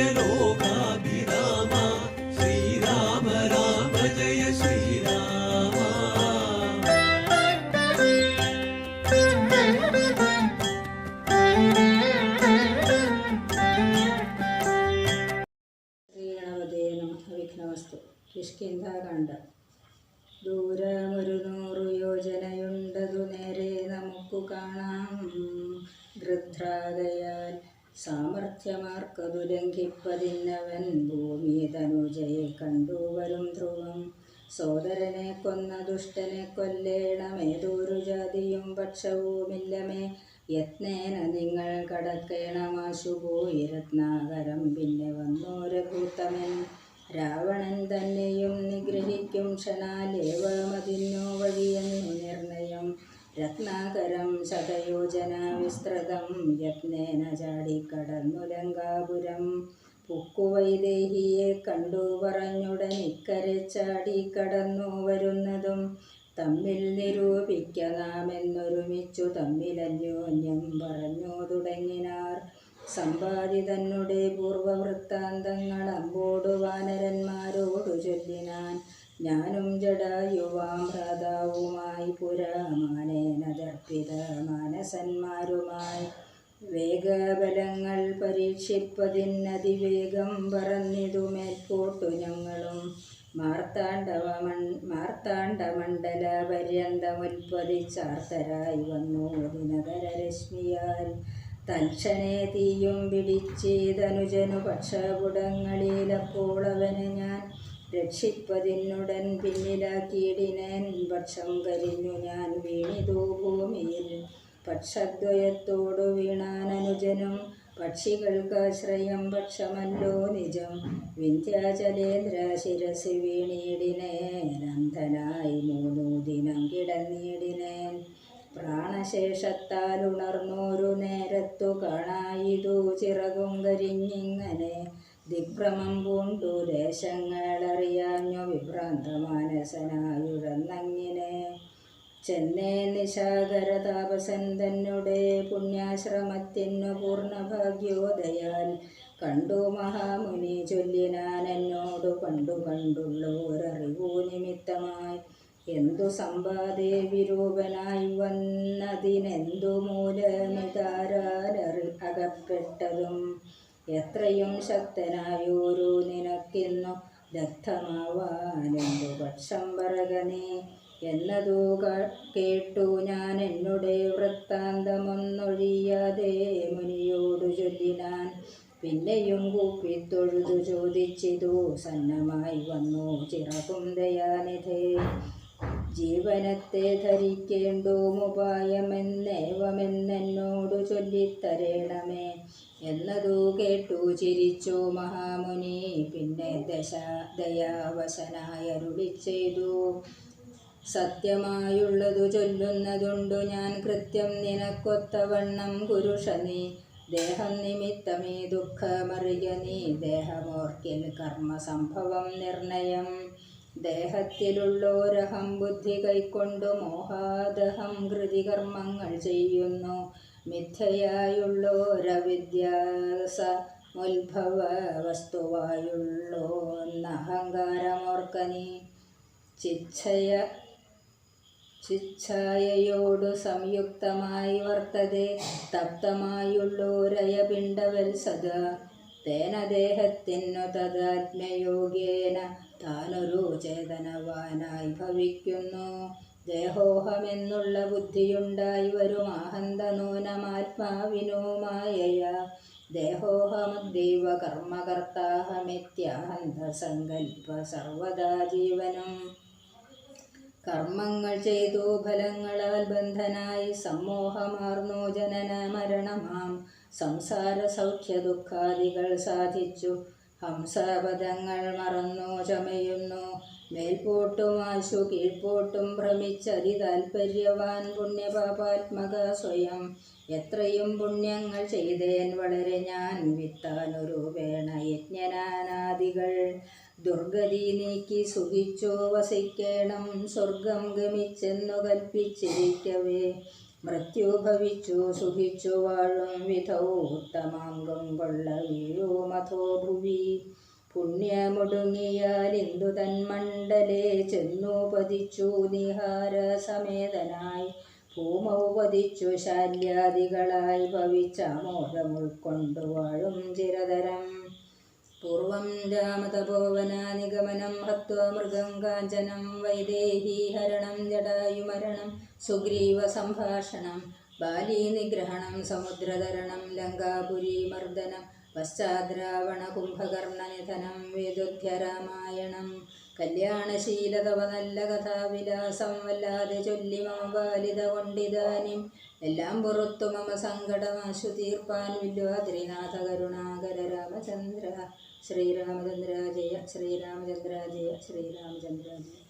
ലോകാഭിരാമ. ശ്രീരാമ രാമ ജയ ശ്രീരാമ. ശ്രീഗണപതേ നമഃ വിഘ്നവസ്തു. കിഷ്കിന്ധാകാന്ഡ ദൂരമൊരു നൂറു യോജനയുണ്ടതു നേരെ നമുക്കു കാണാം. ഗൃധ്രാകയാൽ സാമർഥ്യമാർക്കതു ലംഘിപ്പതിന്നവൻ ഭൂമി തനുജയെ കണ്ടുവരും ധ്രുവം. സോദരനെ കൊന്ന ദുഷ്ടനെ കൊല്ലേണമേതൊരു ജാതിയും പക്ഷവുമില്ലമേ. യത്നേന നിങ്ങൾ കടക്കേണമാശുപോയി രത്നാകരം പിന്നെ വന്നു രഘൂത്തമൻ രാവണൻ തന്നെയും നിഗ്രഹിക്കും ക്ഷണാലേവമതിന്നു വഴിയെന്നു രത്നാകരം ശതയോജന വിസ്തൃതം. യജ്ഞേന ചാടിക്കടന്നു ലങ്കാപുരം പുക്കുവൈദേഹിയെ കണ്ടു പറഞ്ഞുടൻ ഇക്കരെ ചാടിക്കടന്നു വരുന്നതും തമ്മിൽ നിരൂപിക്കാമെന്നൊരുമിച്ചു തമ്മിൽ അന്യോന്യം പറഞ്ഞു തുടങ്ങിനാർ. സമ്പാദി പൂർവവൃത്താന്തങ്ങൾ പൂർവവൃത്താന്തങ്ങൾ അമ്പോടു വാനരന്മാരോടു ചൊല്ലിനാൻ ഞാനും ജടായുവാം ഭ്രാതാവുമായി പുരാമാനേനദർപ്പിത മാനസന്മാരുമായി. വേഗബലങ്ങൾ പരീക്ഷിപ്പതിനതിവേഗം പറന്നിതു മേൽപോട്ടു ഞങ്ങളും. മാർത്താണ്ഡവ മാർത്താണ്ഡമണ്ഡല പര്യന്തമുൽപ്പതിച്ചാർത്തരായി വന്നു ദിനകരരശ്മിയാൽ തൽക്ഷണേ തീയും പിടിച്ചേതനുജനു പക്ഷപുടങ്ങളിലപ്പോൾ അവന് ഞാൻ രക്ഷിപ്പതിനുടൻ പിന്നിലാക്കിയിടിനേൻ പക്ഷം കരിഞ്ഞു ഞാൻ വീണിതു ഭൂമിയിൽ. പക്ഷദ്വയത്തോടു വീണാനനുജനും പക്ഷികൾക്കാശ്രയം പക്ഷമല്ലോ നിജം. വിന്ധ്യാചലേന്ദ്ര ശിരസി വീണിടിനേനന്ധനായി മൂന്നു ദിനം കിടന്നിടിനേൻ. പ്രാണശേഷത്താൽ ഉണർന്നോരു നേരത്തു കാണായിതു ചിറകും കരിഞ്ഞിങ്ങനെ ദിഗ്ഭ്രമം പൂണ്ടു ദേശങ്ങളറിയാഞ്ഞു വിഭ്രാന്ത മാനസനായുഴന്നങ്ങിനെ ചെന്നേ നിശാകര താപസൻ തന്നെ പുണ്യാശ്രമത്തിനു പൂർണഭാഗ്യോദയാൽ കണ്ടു മഹാമുനി ചൊല്ലിനാൻ എന്നോടു കണ്ടു കണ്ടുള്ളോരറിവു നിമിത്തമായി. എന്തു സമ്പാദേ വിരൂപനായി വന്നതിനെന്തു മൂലമിതാരാലറി അകപ്പെട്ടതും എത്രയും ശക്തനായോരു നിനക്കിന്നു ദഗ്ധമാവാനെന്തു പക്ഷം പറകനേ എന്നതു കേട്ടു ഞാൻ എന്നുടെ വൃത്താന്തമൊന്നൊഴിയാതെ മുനിയോടു ചൊല്ലിനാൻ. പിന്നെയും കൂപ്പിത്തൊഴുതു ചോദിച്ചിതു സന്നമായി വന്നു ചിറകും ദയാനിധേ. ജീവനത്തെ ധരിക്കേണ്ടുമുപായമെന്നേവമെന്നോടു ചൊല്ലിത്തരേണമേ എന്നതു കേട്ടു ചിരിച്ചു മഹാമുനി. പിന്നെ ദശ ദയാവശനായരുളി ചെയ്തു. സത്യമായുള്ളതു ചൊല്ലുന്നതുണ്ടു ഞാൻ. കൃത്യം നിനക്കൊത്തവണ്ണം കുരുഷ നീ. ദേഹം നിമിത്തമേ ദുഃഖമറിയ നീ. ദേഹമോർക്കിൽ കർമ്മസംഭവം നിർണയം. ദേഹത്തിലുള്ളോരഹം ബുദ്ധി കൈക്കൊണ്ടു മോഹാദഹം കൃതികർമ്മങ്ങൾ ചെയ്യുന്നു. മിഥ്യയായുള്ളോരവിദ്യാസ ഉത്ഭവ വസ്തുവായുള്ളോന്നഹങ്കാരമോർക്കനീ ചിച്ഛയ ചിച്ഛായയോടു സംയുക്തമായി വർത്തതെ തപ്തമായുള്ളോരയപിണ്ടവത്സദ തേന ദേഹത്തിനു തദാത്മയോഗേന താനൊരു ചേതനവാനായി ഭവിക്കുന്നു. ദേഹോഹമെന്നുള്ള ബുദ്ധിയുണ്ടായി വരും ആഹന്ത നൂനമാത്മാവിനോ മായയ. കർമ്മകർത്താഹമിത്യാഹന്ത സങ്കല്പ സർവദാ ജീവനം. കർമ്മങ്ങൾ ചെയ്തു ഫലങ്ങളാൽ ബന്ധനായി സമ്മോഹമാർന്നു ജനന മരണമാം. സംസാര സൗഖ്യ ദുഃഖാദികൾ സാധിച്ചു. ഹംസപദങ്ങൾ മറന്നു ചമയുന്നു. മേൽപോട്ടുമാശു കീഴ്പോട്ടും ഭ്രമിച്ചതി താൽപ്പര്യവാൻ പുണ്യപാപാത്മക സ്വയം. എത്രയും പുണ്യങ്ങൾ ചെയ്തേൻ വളരെ ഞാൻ വിത്താനൊരു വേണ യജ്ഞനാനാദികൾ. ദുർഗതി നീക്കി സുഖിച്ചു വസിക്കേണം സ്വർഗം ഗമിച്ചെന്നു കൽപ്പിച്ചിരിക്കവേ. മൃത്യു ഭവിച്ചു സുഖിച്ചു വാഴും വിധൗ ഉത്തമാംഗം കൊള്ള വീഴോ മഥോ ഭുവി പുണ്യമൊടുങ്ങിയാൽ ഇന്ദു തന്മണ്ഡലേ ചെന്നു പതിച്ചു നിഹാര സമേതനായി ഭൂമൗ പതിച്ചു ശാല്യാദികളായി ഭവിച്ച മോഹമുൾക്കൊണ്ടു വാഴും ചിരതരം. പൂർവം രാമതപോവനാനിഗമനം ഹത്വമൃഗം മൃഗം കാഞ്ചനം വൈദേഹി ഹരണം ജടായുമരണം സുഗ്രീവ സംഭാഷണം ബാലീ നിഗ്രഹണം സമുദ്രതരണം ലങ്കാപുരീമർദ്ദനം പശ്ചാദ്രാവണ കുംഭകർണനിധനം വേദുധ്യ രാമായണം കല്യാണശീലതവ നല്ല കഥാവിലാസം വല്ലാതെ ചൊല്ലി മമ ബാലിത കൊണ്ടിതാനും എല്ലാം പുറത്തു മമ സങ്കടമാശു തീർപ്പാൻ വില്വാദ്രിനാഥ കരുണാകര രാമചന്ദ്ര. ശ്രീരാമചന്ദ്ര ജയ ശ്രീരാമചന്ദ്ര ജയ ശ്രീരാമചന്ദ്ര ജയ